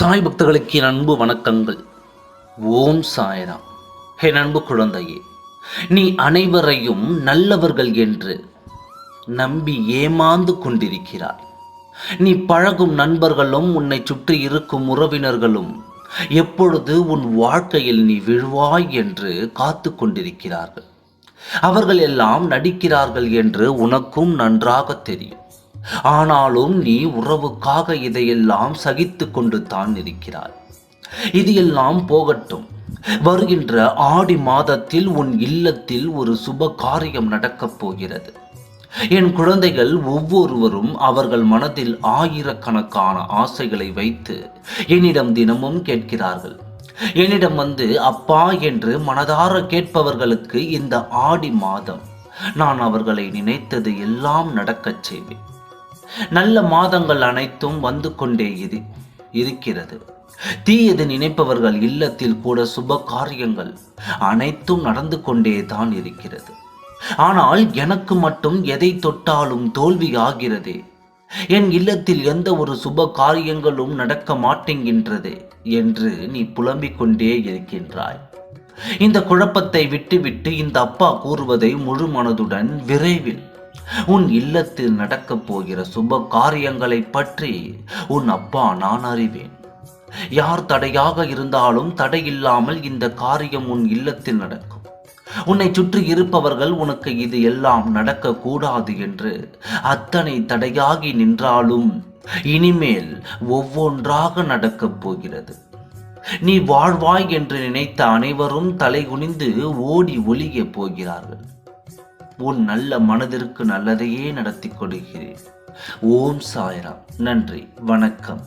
சாய் பக்தர்களுக்கு என் அன்பு வணக்கங்கள். ஓம் சாய்ராம். என் அன்பு குழந்தையே நீ அனைவரையும் நல்லவர்கள் என்று நம்பி ஏமாந்து கொண்டிருக்கிறாய். நீ பழகும் நண்பர்களும் உன்னை சுற்றி இருக்கும் உறவினர்களும் எப்பொழுது உன் வாழ்க்கையில் நீ விழுவாய் என்று காத்து கொண்டிருக்கிறார்கள். அவர்கள் எல்லாம் நடிக்கிறார்கள் என்று உனக்கும் நன்றாக தெரியும். ஆனாலும் நீ உறவுக்காக இதையெல்லாம் சகித்து கொண்டு தான் இருக்கிறாய். இது எல்லாம் போகட்டும். வருகின்ற ஆடி மாதத்தில் உன் இல்லத்தில் ஒரு சுப காரியம் நடக்கப் போகிறது. என் குழந்தைகள் ஒவ்வொருவரும் அவர்கள் மனதில் ஆயிரக்கணக்கான ஆசைகளை வைத்து என்னிடம் தினமும் கேட்கிறார்கள். என்னிடம் வந்து அப்பா என்று மனதார கேட்பவர்களுக்கு இந்த ஆடி மாதம் நான் அவர்களை நினைத்தது எல்லாம் நடக்கச் செய்வேன். நல்ல மாதங்கள் அனைத்தும் வந்து கொண்டே இரு இருக்கிறது. தீயது நினைப்பவர்கள் இல்லத்தில் கூட சுப காரியங்கள் அனைத்தும் நடந்து கொண்டே தான் இருக்கிறது. ஆனால் எனக்கு மட்டும் எதை தொட்டாலும் தோல்வி ஆகிறதே என் இல்லத்தில் எந்த ஒரு சுப காரியங்களும் நடக்க மாட்டேங்கின்றதே என்று நீ புலம்பிக் கொண்டே இருக்கின்றாய். இந்த குழப்பத்தை விட்டுவிட்டு இந்த அப்பா கூறுவதை முழு மனதுடன் விரைவில் உன் இல்லத்தில் நடக்கப் போகிற சுப காரியங்களை பற்றி உன் அப்பா நான் அறிவேன். யார் தடையாக இருந்தாலும் தடையில்லாமல் இந்த காரியம் உன் இல்லத்தில் நடக்கும். உன்னை சுற்றி இருப்பவர்கள் உனக்கு இது எல்லாம் நடக்கக்கூடாது என்று அத்தனை தடையாகி நின்றாலும் இனிமேல் ஒவ்வொன்றாக நடக்கப் போகிறது. நீ வாழ்வாய் என்று நினைத்த அனைவரும் தலைகுனிந்து ஓடி ஒளிய போகிறார்கள். உன் நல்ல மனதிற்கு நல்லதையே நடத்தி கொடுக்கிறேன் ஓம் சாய்ராம். நன்றி. வணக்கம்.